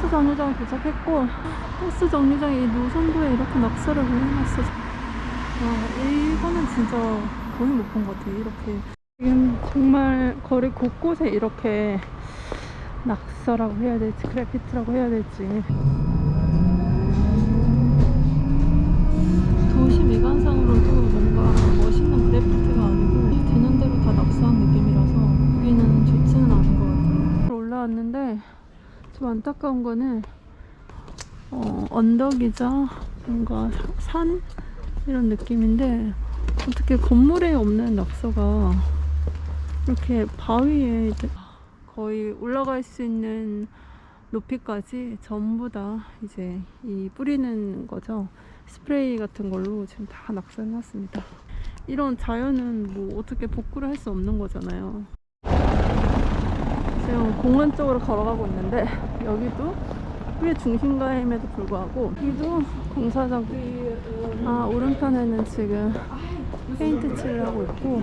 버스 정류장 도착했고 버스 정류장에 이 노선도에 이렇게 낙서를 올려놨어. 와 이거는 진짜 거의 못 본 것 같아. 이렇게 지금 정말 거리 곳곳에 이렇게 낙서라고 해야 될지 그래피티라고 해야 될지 도시 미관상으로도 뭔가 멋있는 그래피티가 아니고 되는 대로 다 낙서한 느낌이라서 여기는 좋지는 않은 것 같아요. 올라왔는데 좀 안타까운 거는 어, 언덕이자 뭔가 산 이런 느낌인데 어떻게 건물에 없는 낙서가 이렇게 바위에 거의 올라갈 수 있는 높이까지 전부 다 이제 이 뿌리는 거죠. 스프레이 같은 걸로 지금 다 낙서해놨습니다. 이런 자연은 뭐 어떻게 복구를 할 수 없는 거잖아요. 지금 공원 쪽으로 걸어가고 있는데 여기도 꽤 중심가임에도 불구하고 여기도 공사장 아 오른편에는 지금 페인트 칠을 하고 있고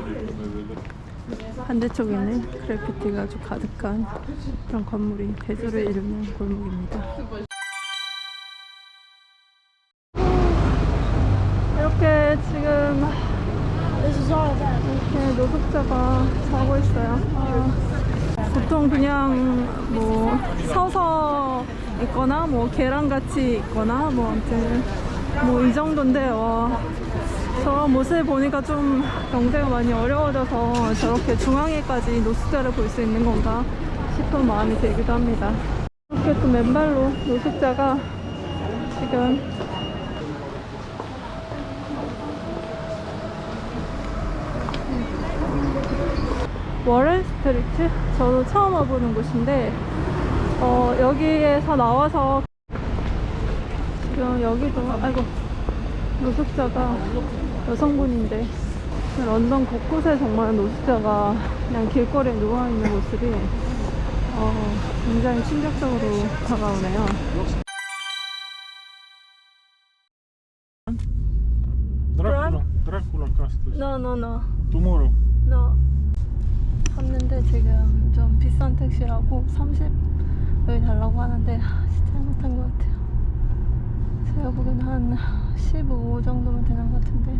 반대쪽에는 그래피티가 아주 가득한 그런 건물이 대조를 이루는 골목입니다. 이렇게 지금 이렇게 노숙자가 자고 있어요. 아, 보통 그냥 뭐 서서 있거나 뭐 계란같이 있거나 뭐 아무튼 뭐 이 정도인데 와 저런 모습을 보니까 좀 경제가 많이 어려워져서 저렇게 중앙에까지 노숙자를 볼 수 있는 건가 싶은 마음이 들기도 합니다. 이렇게 또 맨발로 노숙자가 지금 워렌 스트리트? 저도 처음 와보는 곳인데 어, 여기에서 나와서 지금 여기도 아이고 노숙자가 여성분인데 런던 곳곳에 정말 노숙자가 그냥 길거리에 누워있는 모습이 어, 굉장히 충격적으로 다가오네요. Dracula, Dracula Castle. No, no, no. Tomorrow. 너 샀는데 지금 좀 비싼 택시라고 30을 달라고 하는데 아, 진짜 잘못한 것 같아요. 제가 보기엔 한15 정도면 되는 것 같은데.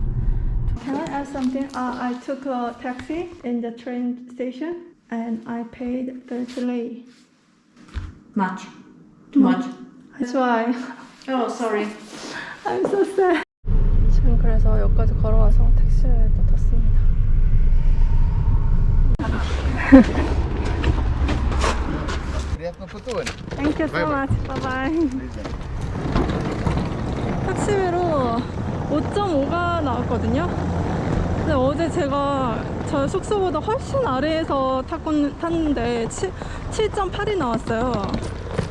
Can I ask something? Uh, I took a taxi in the train station and I paid 30 lei. Much. Too much. That's why. Oh, sorry. I'm so sad. 지금 그래서 여기까지 걸어와서 택시를 또 탔습니다. Приятного путевания. Thank you so Bye-bye. much. Bye bye. 택시비로 5.5가 나왔거든요. 근데 어제 제가 저 숙소보다 훨씬 아래에서 탔건, 탔는데 7, 7.8이 나왔어요.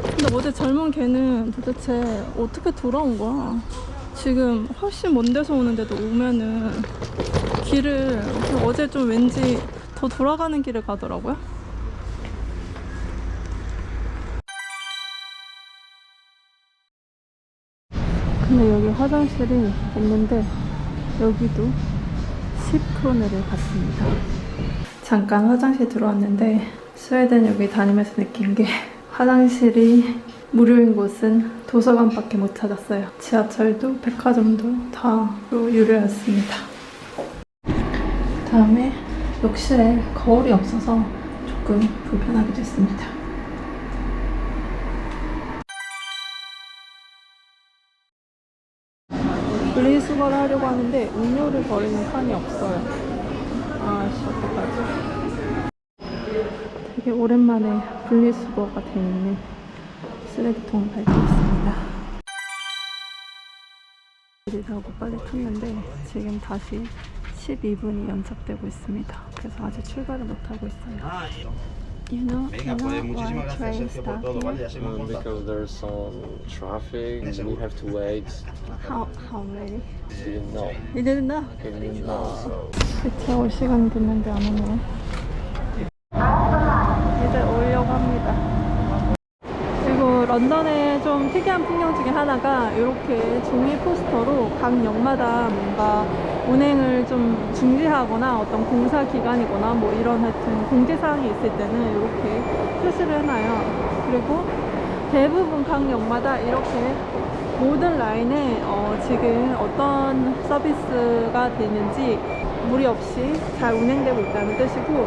근데 어제 젊은 걔는 도대체 어떻게 돌아온 거야? 지금 훨씬 먼 데서 오는데도 오면은 길을 어제 좀 왠지 더 돌아가는 길을 가더라고요. 근데 여기 화장실이 있는데 여기도 10크로네를 받습니다. 잠깐 화장실 들어왔는데 스웨덴 여기 다니면서 느낀 게 화장실이 무료인 곳은 도서관밖에 못 찾았어요. 지하철도 백화점도 다 유료였습니다. 다음에 욕실에 거울이 없어서 조금 불편하게 됐습니다. 분리수거를 하려고 하는데 음료를 버리는 칸이 없어요. 아씨, 어떡하지? 되게 오랜만에 분리수거가 돼 있는 쓰레기통을 발견했습니다. 일하고 빨리 탔는데 지금 다시 12분이 연착되고 있습니다. 그래서 아직 출발을 못하고 있어요. You know, you know why train stop here? Um, because there's some traffic, we have to wait. How, how many? Do you know? You didn't know? You know? 대체 올 시간이 됐는데 안 오네. 이제 오려고 합니다. 그리고 런던의 좀 특이한 풍경 중에 하나가 이렇게 종이 포스터로 각 역마다 뭔가 운행을 좀 중지하거나 어떤 공사 기간이거나 뭐 이런 하여튼 공지사항이 있을 때는 이렇게 표시를 해놔요. 그리고 대부분 각 역마다 이렇게 모든 라인에 어, 지금 어떤 서비스가 되는지 무리 없이 잘 운행되고 있다는 뜻이고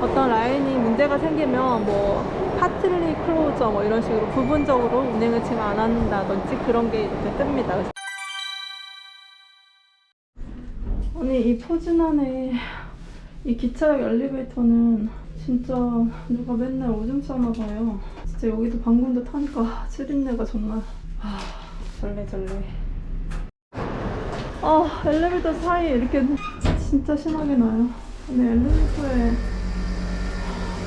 어떤 라인이 문제가 생기면 뭐 파틀리 클로저 뭐 이런 식으로 부분적으로 운행을 지금 안 한다든지 그런 게 이렇게 뜹니다. 아니 이 포진안에 이 기차역 엘리베이터는 진짜 누가 맨날 오줌 싸나 봐요. 진짜 여기도 방금도 타니까 칠인내가 정말 아 절레절레. 아 엘리베이터 사이 이렇게 진짜 심하게 나요. 아니 엘리베이터에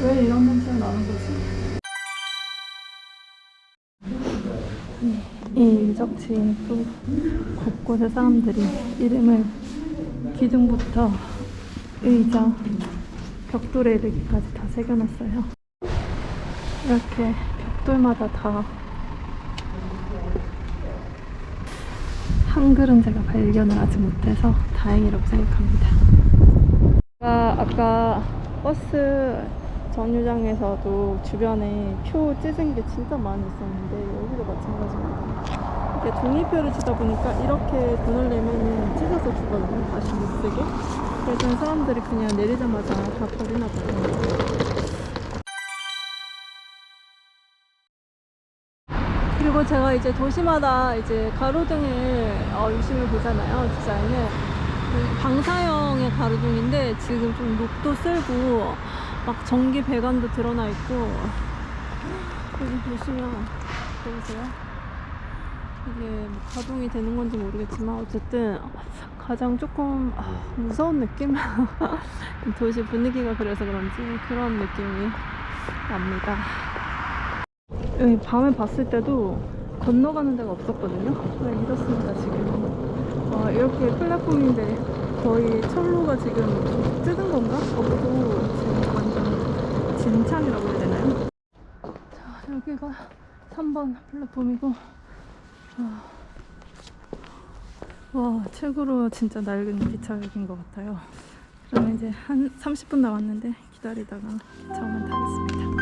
왜 이런 냄새가 나는 거지? 이 유적지에 또 곳곳에 사람들이 이름을 기둥부터 의자, 벽돌에 이르기까지 다 새겨놨어요. 이렇게 벽돌마다 다 한글은 제가 발견을 아직 못해서 다행이라고 생각합니다. 제가 아까 버스 정류장에서도 주변에 표 찢은 게 진짜 많이 있었는데 여기도 마찬가지입니다. 이게 종이표를 주다 보니까 이렇게 돈을 내면은 찢어서 주거든요. 다시 못 쓰게. 그래서 사람들이 그냥 내리자마자 다 버리나 봐요. 그리고 제가 이제 도시마다 이제 가로등을 어, 유심히 보잖아요. 디자인을. 그 방사형의 가로등인데 지금 좀 녹도 쓸고 막 전기 배관도 드러나 있고 여기 보시면 보이세요? 이게 뭐 가동이 되는 건지 모르겠지만 어쨌든 가장 조금 아, 무서운 느낌? 도시 분위기가 그래서 그런지 그런 느낌이 납니다. 여기 밤에 봤을 때도 건너가는 데가 없었거든요. 네, 이렇습니다 지금. 와 이렇게 플랫폼인데 거의 철로가 지금 뜯은 건가? 거기도 지금 완전 진창이라고 해야 되나요? 자 여기가 3번 플랫폼이고 와, 와 최고로 진짜 낡은 기차역인 것 같아요. 그러면 이제 한 30분 남았는데 기다리다가 오면 타겠습니다.